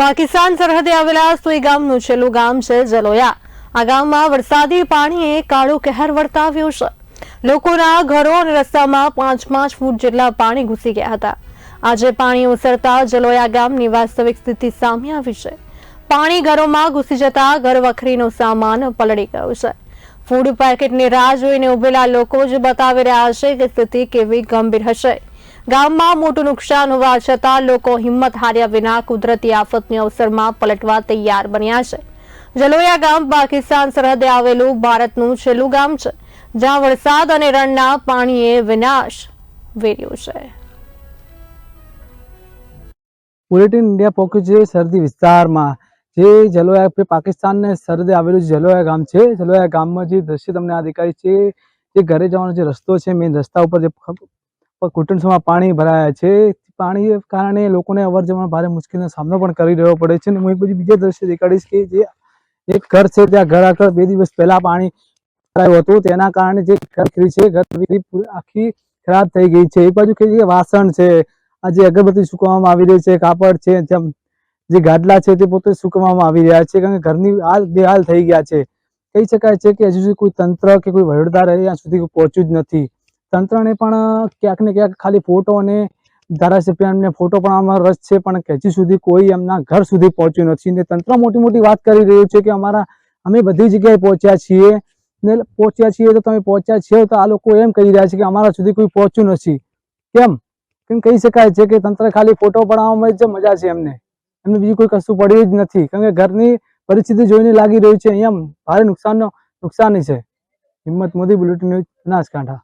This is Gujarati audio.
પાકિસ્તાન સરહદે આવેલા સુઈ ગામનું છેલ્લું ગામ છે જલોયા. આ ગામમાં વરસાદી પાણીએ કાળું કહેર વર્તાવ્યું છે. લોકોના ઘરો અને રસ્તામાં પાંચ પાંચ ફૂટ જેટલા પાણી ઘૂસી ગયા હતા. આજે પાણી ઓસરતા જલોયા ગામની વાસ્તવિક સ્થિતિ સામે આવી છે. પાણી ઘરોમાં ઘૂસી જતા ઘર વખરીનો સામાન પલળી ગયો છે. ફૂડ પેકેટની રાહ જોઈને ઉભેલા લોકો જ બતાવી રહ્યા છે કે સ્થિતિ કેવી ગંભીર હશે. ગામમાં મોટું નુકસાન હોવા છતાં લોકો હિંમત હાર્યા વિના કુદરતી આફતની અવસરમાં પલટવા તૈયાર બન્યા છે. જલોયા ગામ પાકિસ્તાન સરહદે આવેલું ભારતનું છેલ્લું ગામ છે, જ્યાં વરસાદ અને રણના પાણીએ વિનાશ વેર્યો છે. બુલેટિન ઇન્ડિયા પહોંચ્યું છે સરહદી વિસ્તારમાં. જે જલોયા પાકિસ્તાનને સરહદે આવેલું જલોયા ગામ છે, જલોયા ગામમાં જે દ્રશ્ય તમને આ દેખાય છે, જે ઘરે જવાનો જે રસ્તો છે મેઇન રસ્તા ઉપર જે ઘૂંટણસમાં પાણી ભરાયા છે. પાણી કારણે લોકોને અવર ભારે મુશ્કેલીનો સામનો પણ કરી રહ્યો પડે છે. અને હું એક પછી બીજા દ્રશ્ય દેખાડીશ કે જે એક ઘર છે, ત્યાં ઘર આગળ બે દિવસ પહેલા પાણી ભરાયું હતું. તેના કારણે જે ઘર છે, ઘર આખી ખરાબ થઈ ગઈ છે. એક બાજુ કે વાસણ છે આ જે અગરબત્તી સુકવવામાં આવી રહી છે, કાપડ છે, જેમ જે ગાદલા છે તે પોતે સુકવવામાં આવી રહ્યા છે. કારણ કે ઘરની હાલ બેહાલ થઈ ગયા છે. કહી શકાય છે કે હજુ સુધી કોઈ તંત્ર કે કોઈ વહીવટદાર અહીંયા સુધી પહોંચ્યું જ નથી. તંત્રને પણ ક્યાંક ને ક્યાંક ખાલી ફોટો અને ધારાસભ્યને ફોટો પણ આમાં રસ છે, પણ હજી સુધી કોઈ એમના ઘર સુધી પહોંચ્યું નથી. ને તંત્ર મોટી મોટી વાત કરી રહ્યું છે કે અમારા, અમે બધી જગ્યાએ પહોંચ્યા છીએ. ને પહોંચ્યા છીએ તો તમે પહોંચ્યા છીએ તો આ લોકો એમ કહી રહ્યા છે કે અમારા સુધી કોઈ પહોંચ્યું નથી. કેમ? કેમ કહી શકાય છે કે તંત્ર ખાલી ફોટો પડાવવામાં જ મજા છે એમને. એમને બીજું કોઈ કશું પડ્યું જ નથી. કારણ કે ઘરની પરિસ્થિતિ જોઈને લાગી રહ્યું છે. અહીંયા ભારે નુકસાનનો, નુકસાની છે. હિંમત મોદી, બુલેટિન ન્યૂઝ બનાસકાંઠા.